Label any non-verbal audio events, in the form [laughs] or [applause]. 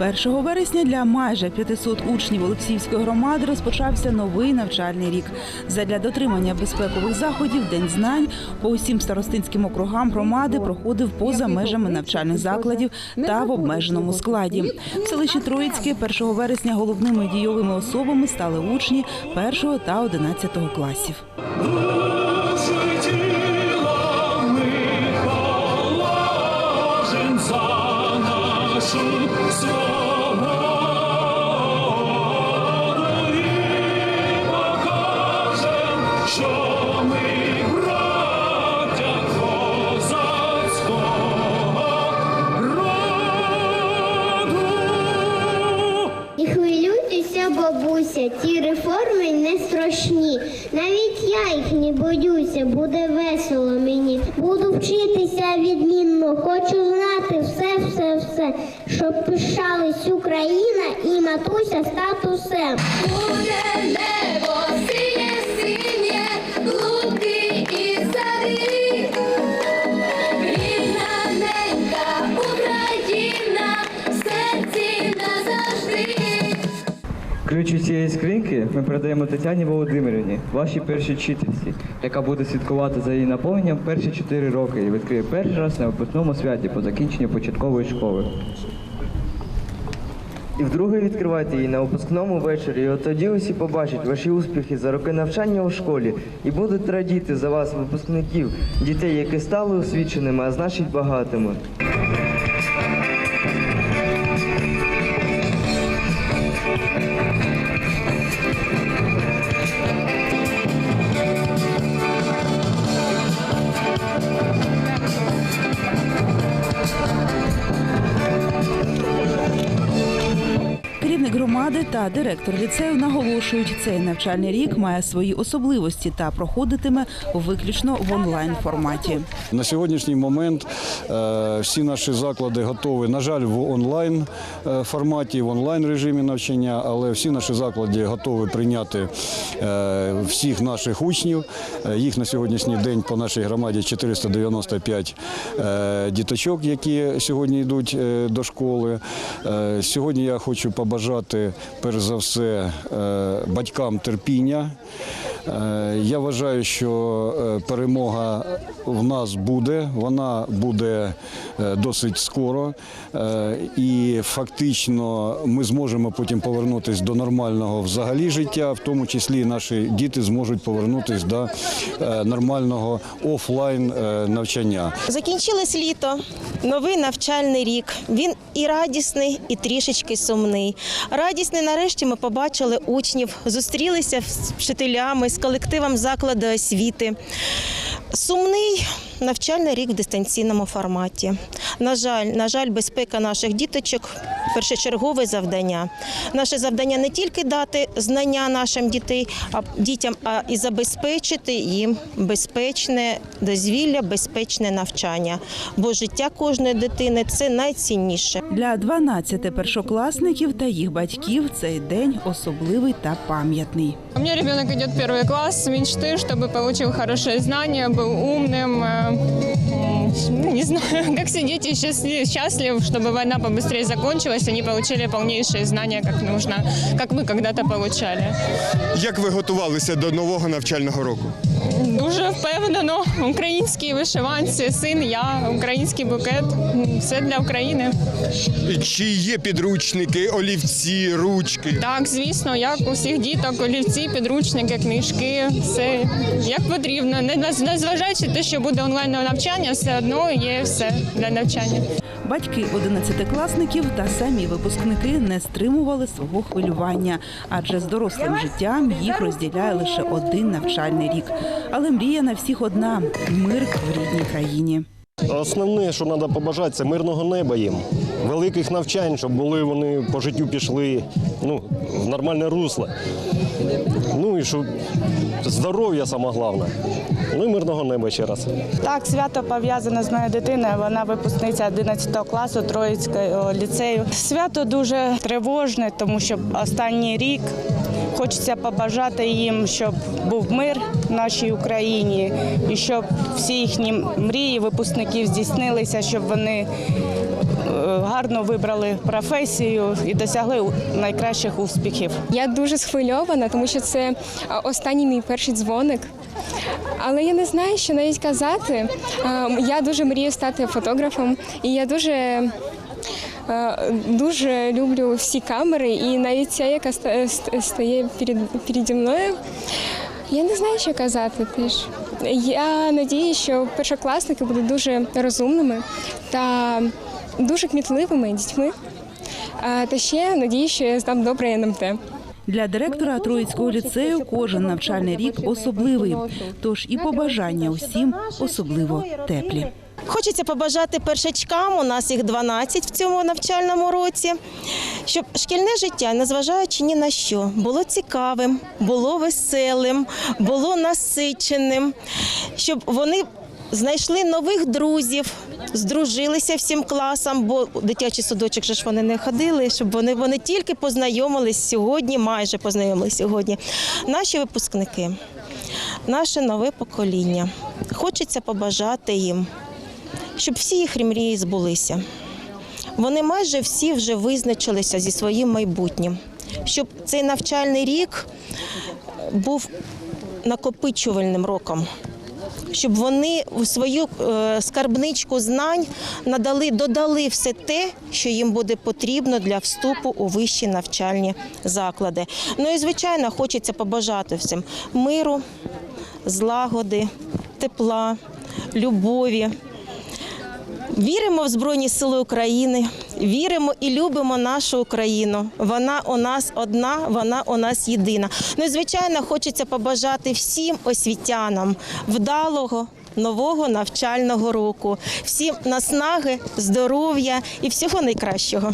1 вересня для майже 500 учнів Олексіївської громади розпочався новий навчальний рік. Задля дотримання безпекових заходів День знань по усім старостинським округам громади проходив поза межами навчальних закладів та в обмеженому складі. В селищі Троїцьке 1 вересня головними дійовими особами стали учні 1 та 11 класів. Страшні. Навіть я їх не боюся, буде весело мені. Буду вчитися відмінно, хочу знати все, все, все, щоб пишались Україна і матуся статусем. Ключ цієї скриньки ми передаємо Тетяні Володимирівні, вашій першій вчительці, яка буде слідкувати за її наповненням перші чотири роки і відкриє перший раз на випускному святі по закінченню початкової школи. І вдруге відкривайте її на випускному вечорі, і от тоді усі побачать ваші успіхи за роки навчання у школі і будуть радіти за вас, випускників, дітей, які стали освіченими, а значить багатими. Громади та директор ліцею наголошують, цей навчальний рік має свої особливості та проходитиме виключно в онлайн форматі. На сьогоднішній момент е, всі наші заклади готові, на жаль, в онлайн е, форматі, в онлайн режимі навчання, але всі наші заклади готові прийняти е, всіх наших учнів. Їх на сьогоднішній день по нашій громаді 495 е, діточок, які сьогодні йдуть до школи. Сьогодні я хочу побажати перш за все е, батькам терпіння. Е, Я вважаю, що е, перемога в нас буде, вона буде е, досить скоро, і фактично ми зможемо потім повернутися до нормального взагалі життя, в тому числі наші діти зможуть повернутися до нормального офлайн навчання. Закінчилось літо, новий навчальний рік. Він і радісний, і трішечки сумний. Радісний, нарешті, ми побачили учнів, зустрілися з вчителями, з колективом закладу освіти. Сумний навчальний рік в дистанційному форматі. На жаль, на жаль, безпека наших діточок першочергове завдання. Наше завдання не тільки дати знання нашим дітей, а дітям, а і забезпечити їм безпечне дозвілля, безпечне навчання. Бо життя кожної дитини це найцінніше. Для 12 першокласників та їх батьків цей день особливий та пам'ятний. У меня ребенок идет в первый класс, мечты, чтобы получил хорошее знание, был умным, э, м, не знаю, [laughs] как все дети счастлив, счастлив, чтобы война побыстрее закончилась, они получили полнейшие знания, как нужно, как мы когда-то получали. Як ви готувалися до нового навчального року? Дуже впевнено, українські вишиванці, син, я, український букет, все для України. І Чи є підручники, олівці, ручки? Так, звісно, як у всіх діток, олівці, підручники, книжки, все як потрібно. Не незважаючи те, що буде онлайн навчання, все одно є все для навчання. Батьки одинадцятикласників та самі випускники не стримували свого хвилювання, адже з дорослим життям їх розділяє лише один навчальний рік. Але мрія на всіх одна мир в рідній країні. Основне, що треба побажати, це мирного неба їм, великих навчань, щоб були вони по життю пішли ну, в нормальне русло. Ну і щоб здоров'я саме головне. Ну і мирного неба ще раз. Так, свято пов'язане з моєю дитиною. Вона випускниця 11 класу Троїцького ліцею. Свято дуже тривожне, тому що останній рік хочеться побажати їм, щоб був мир в нашій Україні і щоб всі їхні мрії випускників здійснилися, щоб вони гарно вибрали професію і досягли найкращих успіхів. Я дуже схвильована, тому що це останній мій перший дзвоник. Але я не знаю, що навіть казати. Я дуже мрію стати фотографом, і я дуже. Дуже люблю всі камери, і навіть ця, яка стає перед, переді мною, я не знаю, що казати теж. Я надію, що першокласники будуть дуже розумними та дуже кмітливими дітьми. А, Та ще надію, що я здам добре НМТ. Для директора Троїцького ліцею кожен навчальний рік особливий, тож і побажання усім особливо теплі. Хочеться побажати першачкам, у нас їх 12 в цьому навчальному році, щоб шкільне життя, незважаючи ні на що, було цікавим, було веселим, було насиченим, щоб вони знайшли нових друзів, здружилися всім класам, бо дитячий садочок ж вони не ходили, щоб вони, вони тільки познайомились сьогодні, майже познайомились сьогодні. Наші випускники, наше нове покоління. Хочеться побажати їм щоб всі їх мрії збулися. Вони майже всі вже визначилися зі своїм майбутнім, щоб цей навчальний рік був накопичувальним роком. Щоб вони у свою е, скарбничку знань надали, додали все те, що їм буде потрібно для вступу у вищі навчальні заклади. Ну і звичайно, хочеться побажати всім миру, злагоди, тепла, любові. Віримо в Збройні Сили України, віримо і любимо нашу Україну. Вона у нас одна, вона у нас єдина. Ну і звичайно, хочеться побажати всім освітянам вдалого. Нового навчального року, всім наснаги, здоров'я і всього найкращого.